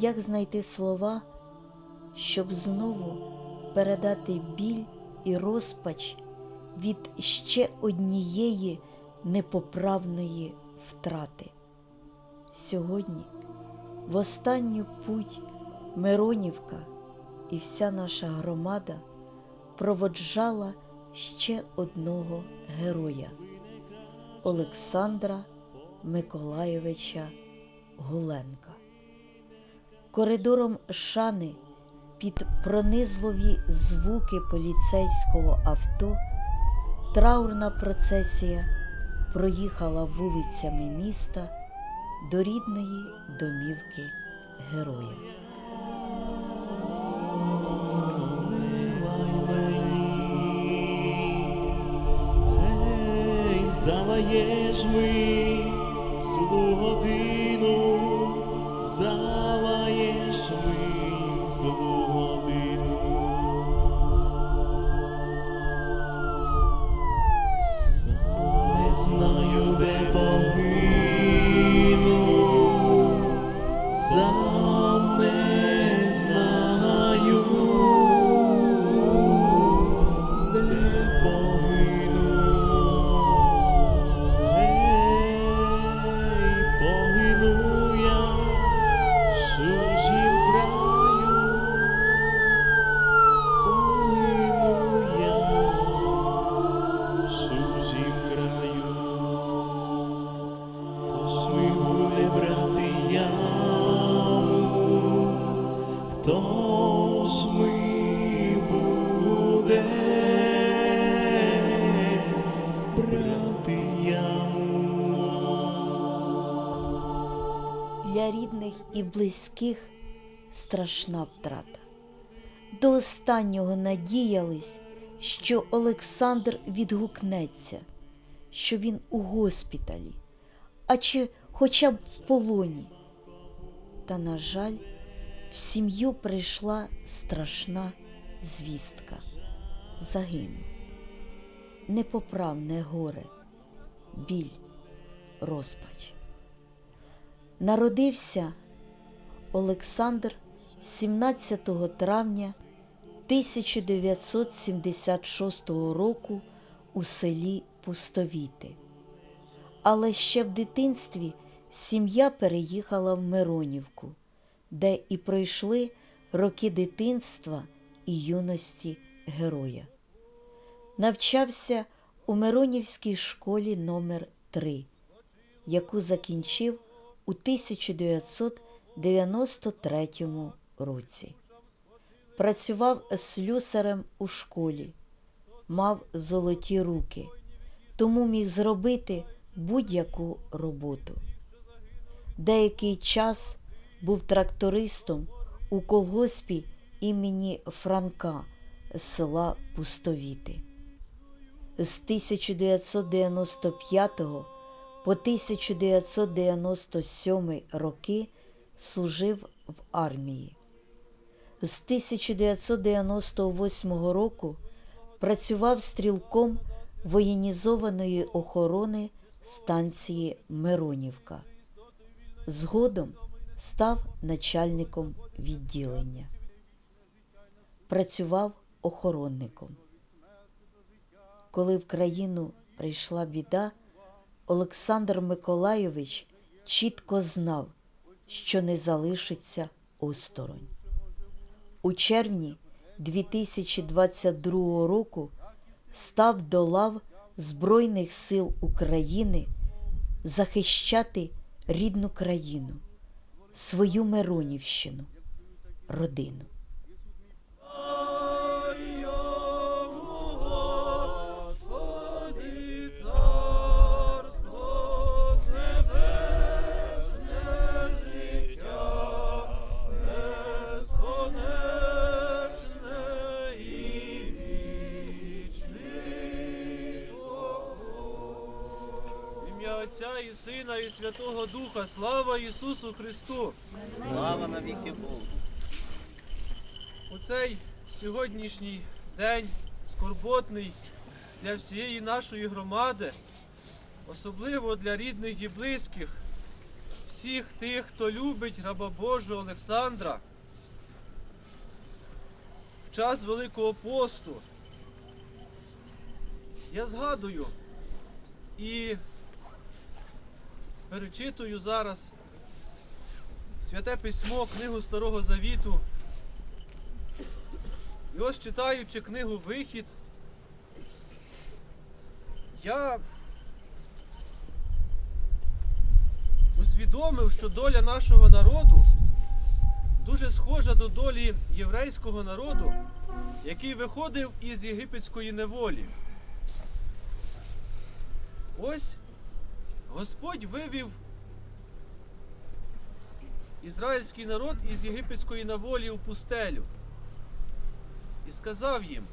як знайти слова, щоб знову передати біль і розпач від ще однієї непоправної втрати. Сьогодні, в останню путь, Миронівка і вся наша громада проводжала ще одного героя Олександра Миколайовича Гуленка. Коридором шани під пронизливі звуки поліцейського авто траурна процесія проїхала вулицями міста до рідної домівки героя. Залаєш ми в злу годину, залаєш ми в злу годину. Сам не знаю, і близьких страшна втрата. До останнього надіялись, що Олександр відгукнеться, що він у госпіталі, а чи хоча б в полоні. Та, на жаль, в сім'ю прийшла страшна звістка. Загинув. Непоправне горе, біль, розпач. Народився Олександр 17 травня 1976 року у селі Пустовіти. Але ще в дитинстві сім'я переїхала в Миронівку, де і пройшли роки дитинства і юності героя. Навчався у Миронівській школі номер 3 яку закінчив у 1993 році. Працював слюсарем у школі, мав золоті руки, тому міг зробити будь-яку роботу. Деякий час був трактористом у колгоспі імені Франка села Пустовіти. З 1995 по 1997 роки служив в армії. З 1998 року працював стрілком воєнізованої охорони станції Миронівка. Згодом став начальником відділення. Працював охоронником. Коли в країну прийшла біда, Олександр Миколайович чітко знав, що не залишиться осторонь. У червні 2022 року став до лав Збройних сил України захищати рідну країну, свою Миронівщину, родину. Отця і Сина, і Святого Духа, слава Ісусу Христу! Слава навіки Богу. У цей сьогоднішній день скорботний для всієї нашої громади, особливо для рідних і близьких, всіх тих, хто любить раба Божого Олександра в час Великого посту. Я згадую і перечитую зараз Святе письмо, книгу Старого Завіту. І ось читаючи книгу Вихід, я усвідомив, що доля нашого народу дуже схожа до долі єврейського народу, який виходив із єгипетської неволі. Ось Господь вивів ізраїльський народ із єгипетської неволі у пустелю і сказав їм: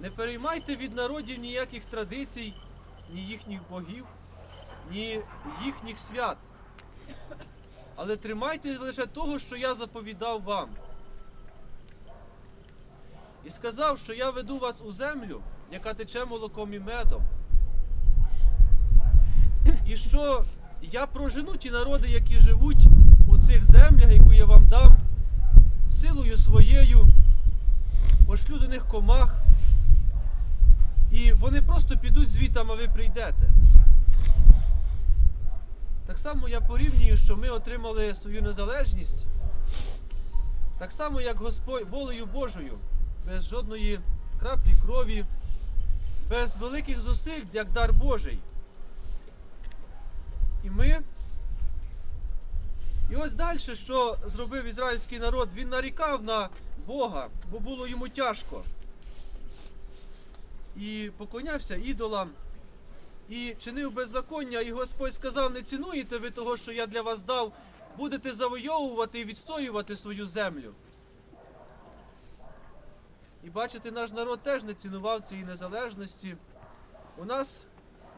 не переймайте від народів ніяких традицій, ні їхніх богів, ні їхніх свят. Але тримайтесь лише того, що я заповідав вам. І сказав, що я веду вас у землю, яка тече молоком і медом. І що я прожену ті народи, які живуть у цих землях, яку я вам дам, силою своєю, пошлю до них комах, і вони просто підуть звітам, а ви прийдете. Так само я порівнюю, що ми отримали свою незалежність, так само, як Господь волею Божою, без жодної краплі крові, без великих зусиль, як дар Божий. І ми. І ось далі, що зробив ізраїльський народ, він нарікав на Бога, бо було йому тяжко. І поклонявся ідолам, і чинив беззаконня, і Господь сказав: не цінуєте ви того, що я для вас дав, будете завойовувати і відстоювати свою землю. І бачите, наш народ теж не цінував цієї незалежності. У нас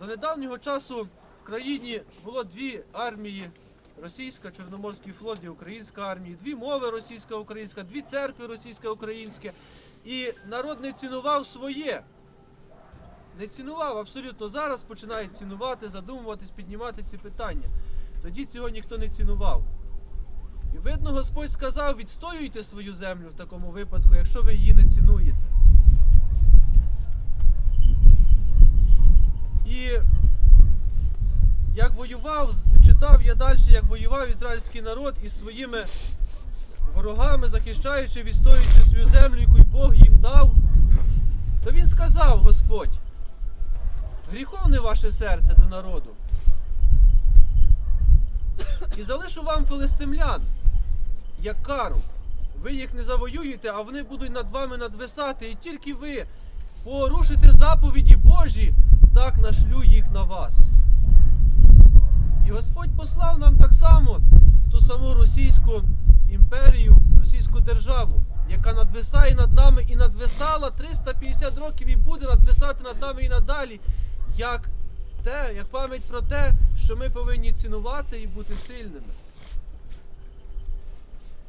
до недавнього часу країні було дві армії: російська, Чорноморський флот і українська армія, дві мови російська, українська, дві церкви російська, українська. І народ не цінував своє. Не цінував абсолютно. Зараз починають цінувати, задумуватись, піднімати ці питання. Тоді цього ніхто не цінував. І видно, Господь сказав: відстоюйте свою землю в такому випадку, якщо ви її не цінуєте. І як воював, читав я далі, як воював ізраїльський народ із своїми ворогами, захищаючи, відстоюючи свою землю, яку Бог їм дав, то він сказав Господь, гріховне ваше серце до народу. І залишу вам филистимлян, як кару. Ви їх не завоюєте, а вони будуть над вами надвисати, і тільки ви порушите заповіді Божі, так нашлю їх на вас. Господь послав нам так само ту саму Російську імперію, Російську державу, яка надвисає над нами і надвисала 350 років і буде надвисати над нами і надалі, як те, як пам'ять про те, що ми повинні цінувати і бути сильними.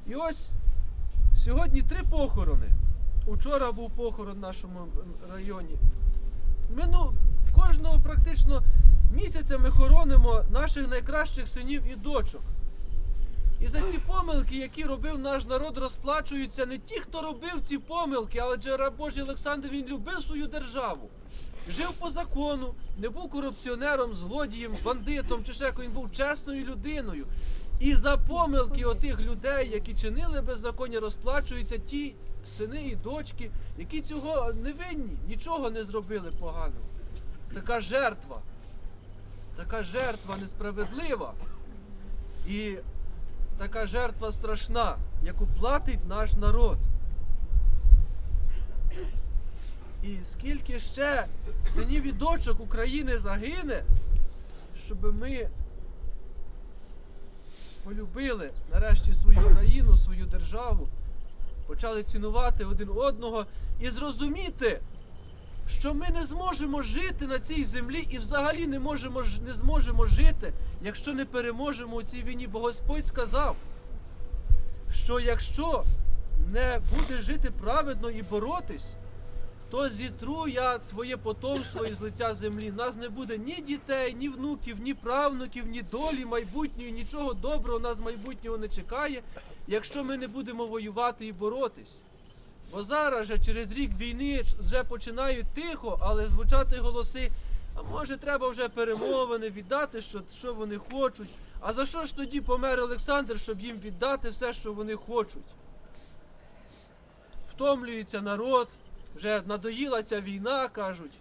І ось сьогодні три похорони. Учора був похорон в нашому районі. Ми ну, кожного практично місяця ми хоронимо наших найкращих синів і дочок. І за ці помилки, які робив наш народ, розплачуються не ті, хто робив ці помилки, але Джера Божий Олександр він любив свою державу. Жив по закону, не був корупціонером, злодієм, бандитом чи ще він був чесною людиною. І за помилки отих людей, які чинили беззаконня, розплачуються ті сини і дочки, які цього не винні, нічого не зробили поганого. Така жертва, така жертва несправедлива. І така жертва страшна, яку платить наш народ. І скільки ще синів і дочок України загине, щоб ми полюбили нарешті свою країну, свою державу, почали цінувати один одного і зрозуміти, що ми не зможемо жити на цій землі і взагалі не, можемо, не зможемо жити, якщо не переможемо у цій війні. Бо Господь сказав, що якщо не буде жити праведно і боротись, то зітру я твоє потомство із лиця землі. Нас не буде ні дітей, ні внуків, ні правнуків, ні долі майбутньої, нічого доброго нас майбутнього не чекає, якщо ми не будемо воювати і боротись. Бо зараз же через рік війни вже починають тихо, але звучати голоси. А може треба вже перемовини віддати, що, що вони хочуть. А за що ж тоді помер Олександр, щоб їм віддати все, що вони хочуть? Втомлюється народ, вже надоїла ця війна, кажуть.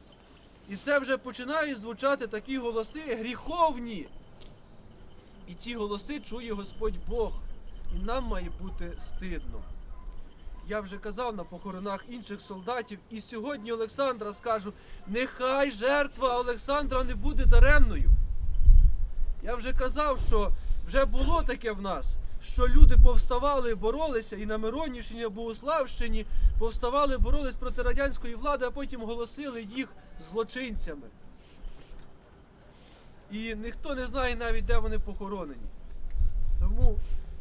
І це вже починають звучати такі голоси гріховні. І ці голоси чує Господь Бог. І нам має бути стидно. Я вже казав на похоронах інших солдатів, і сьогодні Олександра скажу: нехай жертва Олександра не буде даремною. Я вже казав, що вже було таке в нас, що люди повставали, боролися і на Миронівщині, і Богославщині повставали, боролись проти радянської влади, а потім голосили їх злочинцями. І ніхто не знає навіть, де вони похоронені. Тому,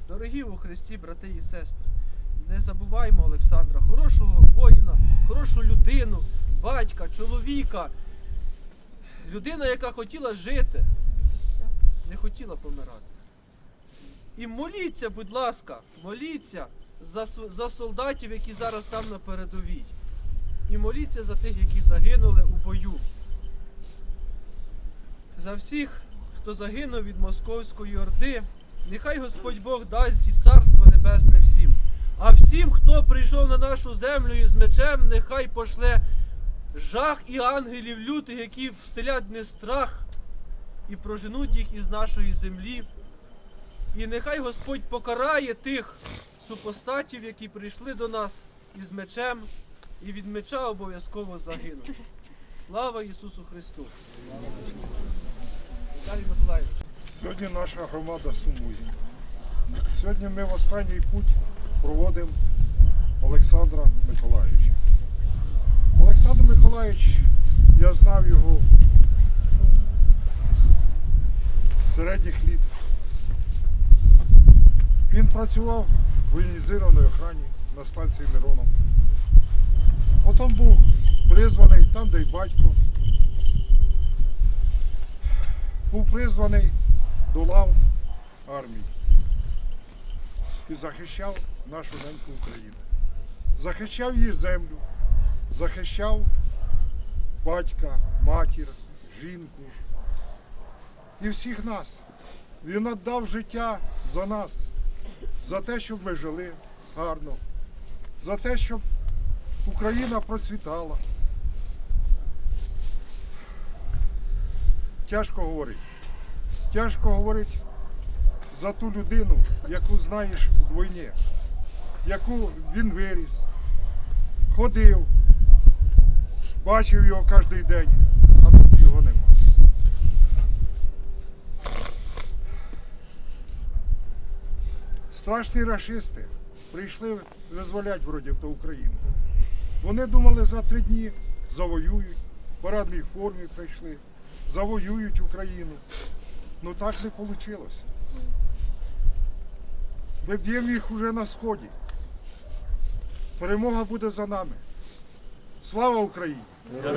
дорогі у Христі, брати і сестри, не забуваймо Олександра, хорошого воїна, хорошу людину, батька, чоловіка, людина, яка хотіла жити, не хотіла помирати. І моліться, будь ласка, моліться за, за солдатів, які зараз там на передовій. І моліться за тих, які загинули у бою. За всіх, хто загинув від Московської Орди, нехай Господь Бог дасть і царство небесне всім. А всім, хто прийшов на нашу землю із мечем, нехай пошле жах і ангелів лютих, які встелять не страх і проженуть їх із нашої землі. І нехай Господь покарає тих супостатів, які прийшли до нас із мечем, і від меча обов'язково загинуть. Слава Ісусу Христу! Віталій Миколаївич. Сьогодні наша громада сумує. Сьогодні ми в останній путь проводимо Олександра Миколаївича. Олександр Миколаївич, я знав його з середніх літ. Він працював в воєнізованій охрані на станції Миронов. Потім був призваний там, де й батько. Був призваний до лав армії і захищав нашу неньку Україну. Захищав її землю, захищав батька, матір, жінку і всіх нас. Він віддав життя за нас, за те, щоб ми жили гарно, за те, щоб Україна процвітала. Тяжко говорити. Тяжко говорити за ту людину, яку знаєш у війні, яку він виріс, ходив, бачив його кожен день, а тут його нема. Страшні рашисти прийшли визволяти вроді то Україну. Вони думали за три дні завоюють, в парадній формі прийшли, завоюють Україну. Ну так не вийшло. Ми б'ємо їх уже на сході. Перемога буде за нами. Слава Україні! Гей,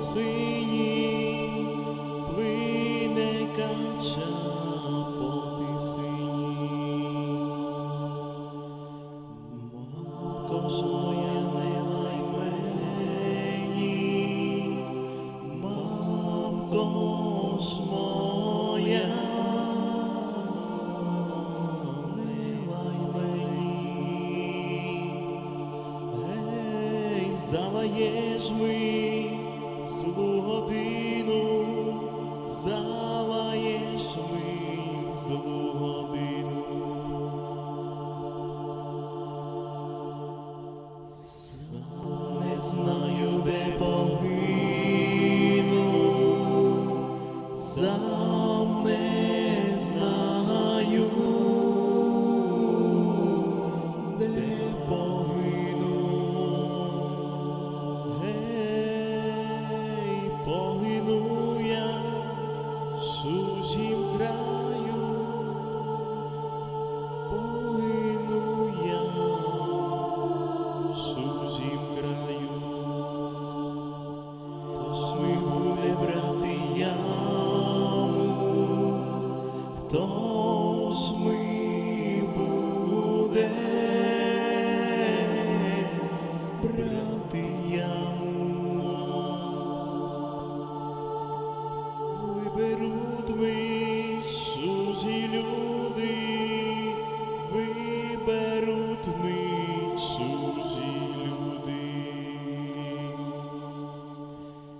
по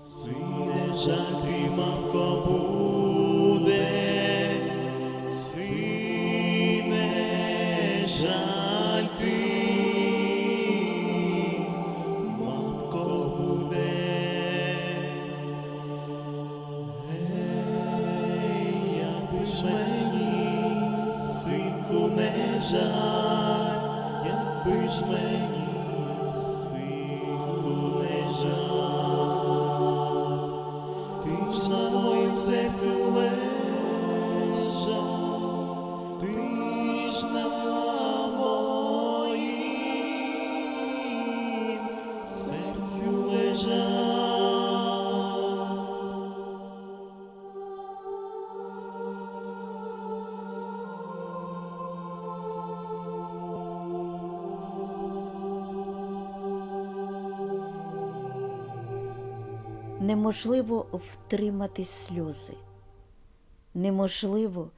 Sine Shakti Makobu Неможливо втримати сльози, неможливо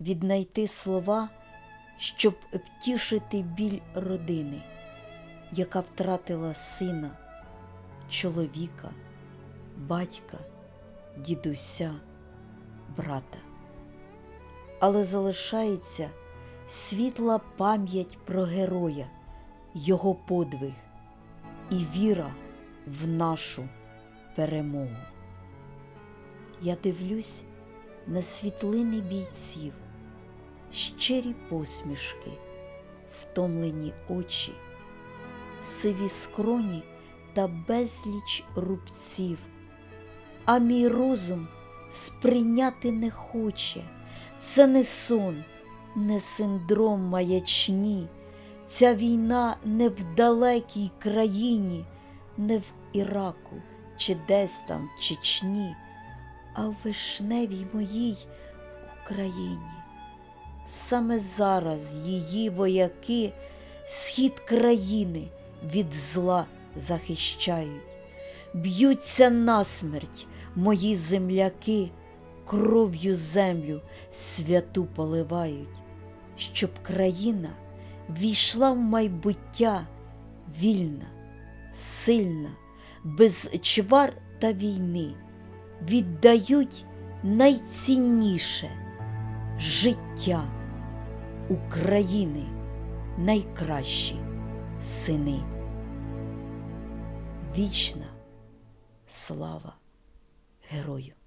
віднайти слова, щоб втішити біль родини, яка втратила сина, чоловіка, батька, дідуся, брата. Але залишається світла пам'ять про героя, його подвиг і віра в нашу перемогу. Я дивлюсь на світлини бійців, щирі посмішки, втомлені очі, сиві скроні та безліч рубців, а мій розум сприйняти не хоче. Це не сон, не синдром маячні. Ця війна не в далекій країні, не в Іраку чи десь там в Чечні, а в вишневій моїй Україні. Саме зараз її вояки схід країни від зла захищають, б'ються насмерть мої земляки, кров'ю землю святу поливають, щоб країна війшла в майбуття вільна, сильна, без чвар та війни, віддають найцінніше життя України найкращі сини. Вічна слава герою!